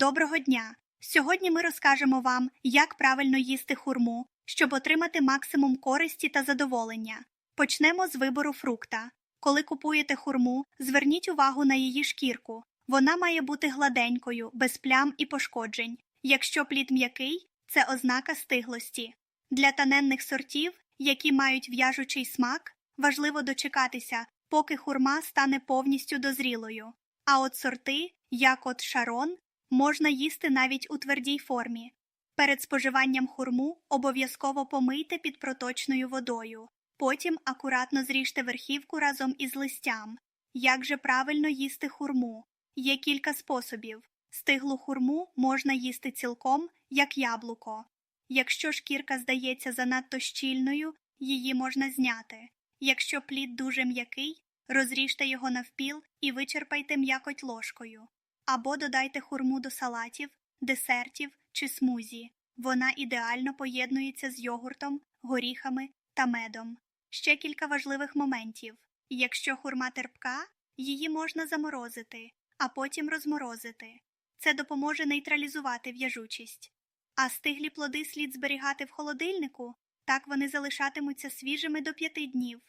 Доброго дня! Сьогодні ми розкажемо вам, як правильно їсти хурму, щоб отримати максимум користі та задоволення. Почнемо з вибору фрукта. Коли купуєте хурму, зверніть увагу на її шкірку. Вона має бути гладенькою, без плям і пошкоджень. Якщо плід м'який, це ознака стиглості. Для таненних сортів, які мають в'яжучий смак, важливо дочекатися, поки хурма стане повністю дозрілою. А от сорти, як от шарон, можна їсти навіть у твердій формі. Перед споживанням хурму обов'язково помийте під проточною водою. Потім акуратно зріжте верхівку разом із листям. Як же правильно їсти хурму? Є кілька способів. Стиглу хурму можна їсти цілком, як яблуко. Якщо шкірка здається занадто щільною, її можна зняти. Якщо плід дуже м'який, розріжте його навпіл і вичерпайте м'якоть ложкою. Або додайте хурму до салатів, десертів чи смузі. Вона ідеально поєднується з йогуртом, горіхами та медом. Ще кілька важливих моментів. Якщо хурма терпка, її можна заморозити, а потім розморозити. Це допоможе нейтралізувати в'яжучість. А стиглі плоди слід зберігати в холодильнику, так вони залишатимуться свіжими до п'яти днів.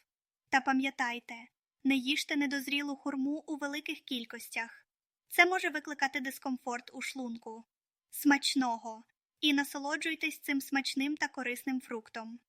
Та пам'ятайте, не їжте недозрілу хурму у великих кількостях. Це може викликати дискомфорт у шлунку. Смачного! І насолоджуйтесь цим смачним та корисним фруктом.